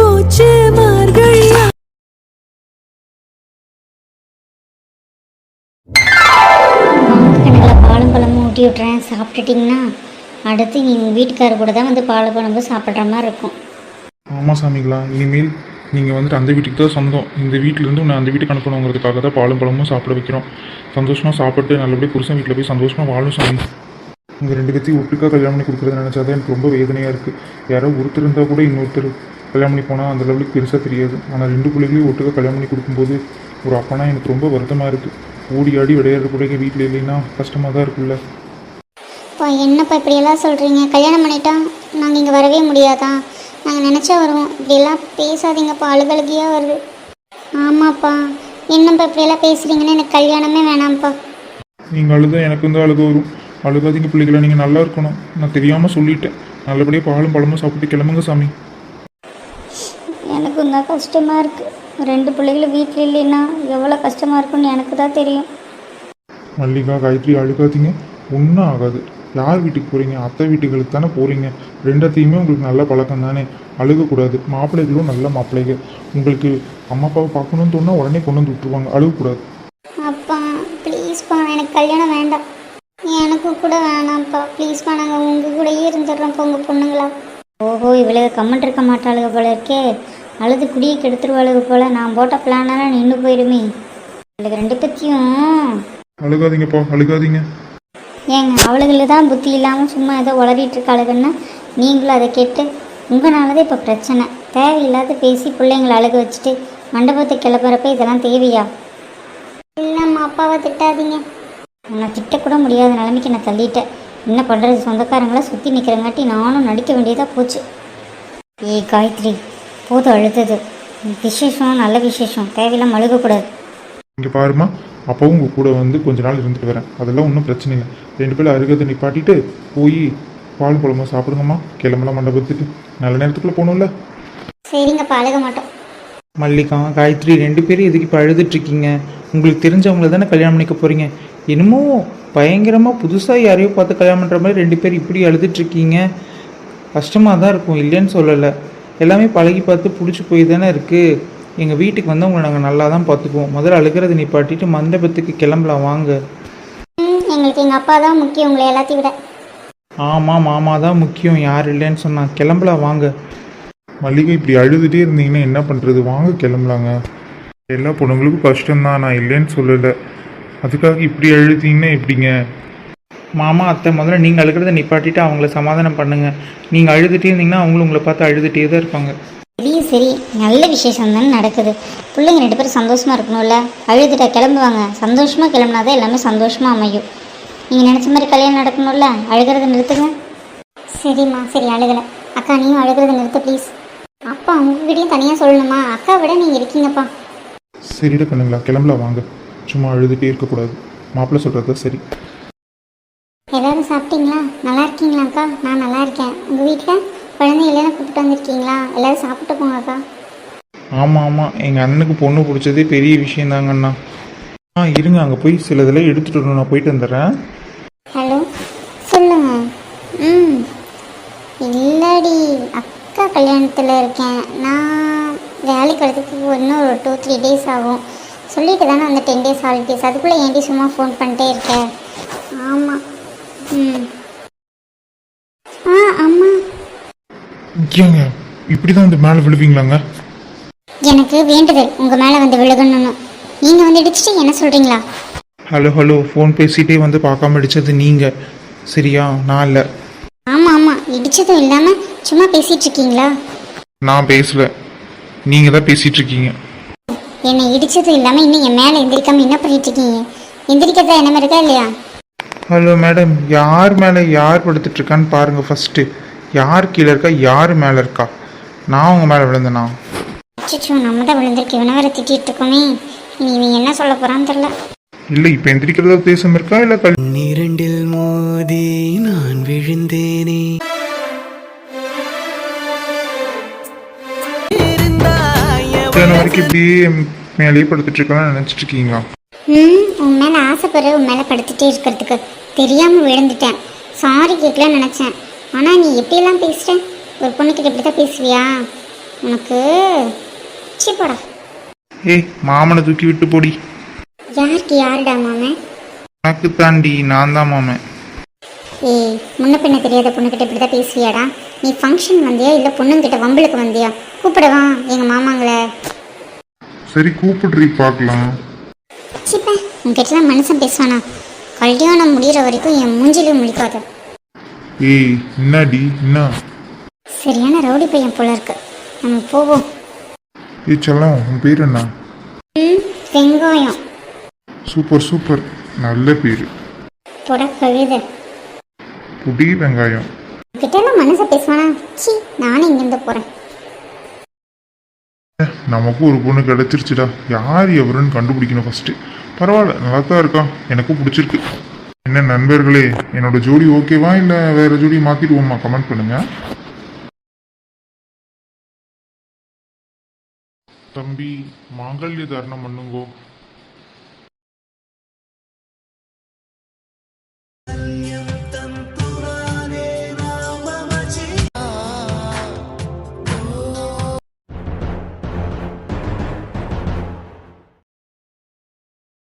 போச்சு ஊட்டி விட்றேன் சாப்பிட்டுட்டிங்கன்னா அடுத்து எங்கள் வீட்டுக்காரர் கூட தான் வந்து பால் குழம்பு சாப்பிட்ற மாதிரி இருக்கும். ஆமாம் சாமிங்களா இனிமேல் நீங்கள் வந்துட்டு அந்த வீட்டுக்கு தான் சொந்தம். இந்த வீட்டிலேருந்து உன்னை அந்த வீட்டுக்கு அனுப்பணுங்கிறதுக்காக தான் பாலும் பழமும் சாப்பிட வைக்கிறோம். சந்தோஷமாக சாப்பிட்டு நல்லபடியாக புருஷன் வீட்டில் போய் சந்தோஷமாக வாழும் சாமி. உங்கள் ரெண்டு பேர்த்தையும் ஒட்டுக்காக கல்யாணம் பண்ணி கொடுக்குறது நினச்சா தான் எனக்கு ரொம்ப வேதனையாக இருக்குது யாரோ ஒருத்தர் இருந்தால் கூட இன்னொருத்தர் கல்யாணம் பண்ணி போனால் அந்த லெவலுக்கு பெருசாக தெரியாது. ஆனால் ரெண்டு பிள்ளைகளையும் ஒட்டுக்கா கல்யாணம் பண்ணி கொடுக்கும்போது ஒரு அப்பனா எனக்கு ரொம்ப வருத்தமாக இருக்குது ஓடி ஆடி விளையாடுற பிள்ளைங்க வீட்டில் இல்லைன்னா கஷ்டமாக தான் இருக்குல்ல இப்போ என்னப்பா இப்படியெல்லாம் சொல்கிறீங்க கல்யாணம் பண்ணிட்டா நாங்கள் இங்கே வரவே முடியாதா? நாங்கள் நினச்சா வருவோம். இப்படியெல்லாம் பேசாதீங்கப்பா. அழுகழுகியாக வருது. ஆமாப்பா. என்னப்பா இப்படியெல்லாம் பேசுகிறீங்கன்னு எனக்கு கல்யாணமே வேணாம்ப்பா. நீங்கள் அழுதா எனக்கு வந்து அழுக வரும். அழுகாதீங்க பிள்ளைகளா. நீங்கள் நல்லா இருக்கணும். நான் தெரியாமல் சொல்லிட்டேன். நல்லபடியாக பாலும் பழமும் சாப்பிட்டு கிளம்புங்க சாமி. தான் கஷ்டமாக இருக்குது ரெண்டு பிள்ளைகளும் வீட்டில் இல்லைன்னா எவ்வளோ கஷ்டமாக இருக்கும்னு எனக்கு தான் தெரியும். மல்லிகா காயத்ரி அழுகாதீங்க. ஒன்றும் ஆகாது. யார் வீட்டுக்கு போகிறீங்க அத்தை வீட்டுகளுக்கு தானே போகிறீங்க ரெண்டத்தையுமே உங்களுக்கு நல்ல பழக்கம் தானே. அழுகக்கூடாது. மாப்பிள்ளைகளும் நல்ல மாப்பிள்ளைங்க உங்களுக்கு அம்மா அப்பாவை பார்க்கணும்னு தோணுனா உடனே கொண்டு வந்து விட்டுருவாங்க. அழுகக்கூடாது. அப்பா ப்ளீஸ்ப்பா எனக்கு கல்யாணம் வேண்டாம். எனக்கு கூட வேணாம்ப்பா. ப்ளீஸ்ப்பா நாங்கள் உங்கள் கூடயே இருந்துடுறோம்ப்பா உங்கள் பொண்ணுங்களா. ஓஹோ இவ்வளவு கமெண்ட் இருக்க மாட்டாளுக போல இருக்கே. அழுது குடியை கெடுத்துருவாளுக போல. நான் போட்ட பிளானெல்லாம் நின்று போயிடுமே அவளுக்கு ரெண்டு பற்றியும் அழுகாதீங்கப்பா அழுகாதீங்க. ஏங்க அவளுகளில் தான் புத்தி இல்லாமல் சும்மா ஏதோ உளறிட்டு இருக்காளுங்கன்னா நீங்களும் அதை கேட்டு உங்களாலதான் இப்போ பிரச்சனை. தேவையில்லாத பேசி பிள்ளைங்களை அழுக வச்சுட்டு மண்டபத்தை கிளப்புறப்ப இதெல்லாம் தேவையா? இல்லைம்மா அப்பாவை திட்டாதீங்க. உன்னை திட்டக்கூட முடியாத நிலைமைக்கு நான் தள்ளிட்டேன். என்ன பண்ணுறது சொந்தக்காரங்கள சுற்றி நிற்கிறங்காட்டி நானும் நடிக்க வேண்டியதாக போச்சு. ஏய் காயத்ரி போதும் அழுதது. விசேஷம் நல்ல விசேஷம். தேவையில்லாம அழுகக்கூடாது. இங்கே பாருமா அப்பவும் உங்கள் கூட வந்து கொஞ்ச நாள் இருந்துட்டு வரேன். அதெல்லாம் ஒன்றும் பிரச்சனை இல்லை. ரெண்டு பேரும் அருகதை நிப்பாட்டிட்டு போய் பால் பழமா சாப்பிடுங்கம்மா. கிளம்பலாம் மண்டபத்துக்கு. நல்ல நேரத்துக்குள்ளே போகணும்ல. சரிங்கப்பா அழுக மாட்டோம். மல்லிகா காயத்ரி ரெண்டு பேரும் எதுக்கு இப்போ அழுதுட்ருக்கீங்க உங்களுக்கு தெரிஞ்சவங்கள தானே கல்யாணம் பண்ணிக்க போகிறீங்க என்னமோ பயங்கரமாக புதுசாக யாரையோ பார்த்து கல்யாணம் பண்ணுற மாதிரி ரெண்டு பேர் இப்படி அழுதுட்ருக்கீங்க கஷ்டமாக தான் இருக்கும் இல்லைன்னு சொல்லலை. எல்லாமே பழகி பார்த்து பிடிச்சி போய் தானே இருக்குது எங்கள் வீட்டுக்கு வந்து உங்களை நாங்கள் நல்லா தான் பார்த்துக்குவோம். முதல்ல அழுகிறத நிப்பாட்டிட்டு மண்டபத்துக்கு கிளம்பலாம் வாங்க. எங்களுக்கு எங்கள் அப்பா தான் முக்கியம் உங்களை எல்லாத்தையும் விட. ஆமாம் மாமா தான் முக்கியம் யார் இல்லைன்னு சொன்னான் கிளம்பலாம் வாங்க. மல்லிகை இப்படி அழுதுகிட்டே இருந்தீங்கன்னா என்ன பண்ணுறது வாங்க கிளம்பலாங்க. எல்லா பொண்ணுங்களுக்கும் கஷ்டம்தான் நான் இல்லைன்னு சொல்லலை. அதுக்காக இப்படி அழுதீங்கன்னா எப்படிங்க? மாமா அத்தை முதல்ல நீங்கள் அழுகிறத நிப்பாட்டிட்டு அவங்கள சமாதானம் பண்ணுங்கள் நீங்கள் அழுதுகிட்டே இருந்தீங்கன்னா அவங்களும் உங்களை பார்த்து அழுதுகிட்டே தான் இருப்பாங்க. சரி சரி நல்ல விசேஷம் தானே நடக்குது. பிள்ளைங்க ரெண்டு பேரும் சந்தோஷமா இருக்கணும்ல? அழுதுட்டா கிளம்புவாங்க. சந்தோஷமா கிளம்புனாதான் எல்லாமே சந்தோஷமா அமையும். நீங்கள் நினச்ச மாதிரி கல்யாணம் நடக்கணும்ல? அழுகிறத நிறுத்துங்க. சரிம்மா சரி அழுகலை. அக்கா நீயும் அழுகிறத நிறுத்து ப்ளீஸ் அப்பா உங்ககிட்டயும் தனியாக சொல்லணுமா? அக்கா விட நீங்கள் இருக்கீங்கப்பா. சரிடா கண்ணுங்களா கிளம்பலாம் வாங்க. சும்மா அழுதுகிட்டே இருக்கக்கூடாது. மாப்பிள்ளை சொல்கிறது சரி. எல்லாரும் சாப்பிட்டீங்களா? நல்லா இருக்கீங்களா அக்கா நான் நல்லா இருக்கேன். உங்கள் வீட்டில் குழந்தைகளெல்லாம் கூப்பிட்டு வந்திருக்கீங்களா? எல்லாரும் சாப்பிட்டு போங்க அக்கா ஆமாம் ஆமாம் எங்கள் அண்ணனுக்கு பொண்ணு பிடிச்சதே பெரிய விஷயம் அண்ணா. ஆ இருங்க அங்கே போய் சிலதெல்லாம் எடுத்துகிட்டு வரணும். நான் போயிட்டு வந்துடுறேன். ஹலோ சொல்லுங்க. ம். இல்லடி அக்கா கல்யாணத்தில் இருக்கேன். நான் வேலைக்கு வரதுக்கு இன்னும் ஒரு டூ த்ரீ டேஸ் ஆகும். சொல்லிட்டு தானே அந்த டென் டேஸ் ஹாலிடேஸ் அதுக்குள்ளே ஏன்டி சும்மா ஃபோன் பண்ணிட்டே இருக்கேன் ஆமாம் ம் ஆ அம்மா ஏங்க இப்படி தான் வந்து மேலே விழுவீங்களாங்க? எனக்கு வேண்டுதல். உங்கள் மேலே வந்து விழுகணும்னு. நீங்கள் வந்து இடிச்சிட்டு என்ன சொல்கிறீங்களா ஹலோ ஹலோ ஃபோன் பேசிகிட்டே வந்து பார்க்காம அடித்தது நீங்கள் சரியா? நான் இல்லை. ஆமாம் ஆமாம் இடிச்சதும் இல்லாமல் சும்மா பேசிகிட்டு இருக்கீங்களா? நான் பேசல. நீங்கள் தான் பேசிகிட்டு இருக்கீங்க. என்னை இடிச்சதும் இல்லாமல் இன்னும் என் மேலே எந்திரிக்காம என்ன பண்ணிட்டு இருக்கீங்க? எந்திரிக்கிறதா என்ன இருக்கா இல்லையா? ஹலோ மேடம் யார் மேலே யார் படுத்துட்டு இருக்கான்னு பாருங்கள் ஃபஸ்ட்டு யார் கீழே இருக்கா? யார் மேலே இருக்கா? நான் உங்கள் மேலே விழுந்தேனா? அச்சோ நம்ம தான் விழுந்திருக்கு. இவனை வேற திட்டிட்டு இருக்கோமே. இனி இவன் என்ன சொல்ல போறான்னு தெரியல. இல்லை இப்போ எந்திரிக்கிறதா உத்தேசம் இருக்கா? இல்லை கல் இரண்டில் மோதி நான் விழுந்தேனே. கல்யாணம் வரைக்கும் இப்படியே மேலேயே படுத்துட்டு இருக்கலாம் நினச்சிட்டு இருக்கீங்களா? ம் உன் மேலே ஆசைப்படுற உன் மேலே படுத்துட்டே இருக்கிறதுக்கு. தெரியாமல் விழுந்துட்டேன். சாரி கேட்கலான்னு நினச்சேன். ஆனால் நீ எப்படியெல்லாம் பேசுகிற ஒரு பொண்ணுக்கிட்ட இப்படி தான் பேசுவியா? உனக்கு சி போடா. ஏய் மாமனை தூக்கி விட்டு போடி. யாருக்கு யாருடா மாமன்? எனக்கு தாண்டி நான் தான் மாமன். ஏய் முன்ன பின்ன தெரியாத பொண்ணுக்கிட்ட இப்படி தான் பேசுவியாடா? நீ ஃபங்க்ஷன் வந்தியா இல்லை பொண்ணுங்கிட்ட வம்பளுக்கு வந்தியா? கூப்பிடவா எங்கள் மாமாங்களை. சரி கூப்பிடுறீ பார்க்கலாம். சிப்ப உங்ககிட்டலாம் மனுஷன் பேசுவானா? கல்யாணம் முடிகிற வரைக்கும் என் மூஞ்சிலையும் முழிக்காத. ஏய் என்னடி என்ன சரியான ரவுடி பையன் போல இருக்கு. நம்ம போவோம். ஏய் செல்லம் உன் பேர் என்ன? ம் வெங்காயம். Super super. நல்ல பேர். கழுத. புடி வெங்காயம். உங்ககிட்டலாம் மனசை பேசுவானா? சி நானும் இங்கேருந்து போகிறேன் நமக்கும் ஒரு பொண்ணு கிடைச்சிருச்சுடா. யார் எவருன்னு கண்டுபிடிக்கணும் ஃபர்ஸ்ட் பரவாயில்ல நல்லா தான் இருக்கான் எனக்கும் பிடிச்சிருக்கு. என்ன நண்பர்களே என்னோட ஜோடி ஓகேவா இல்லை வேற ஜோடி மாத்திடுவோமா? கமெண்ட் பண்ணுங்க. தம்பி மாங்கல்ய தர்ணம் பண்ணுங்கோ.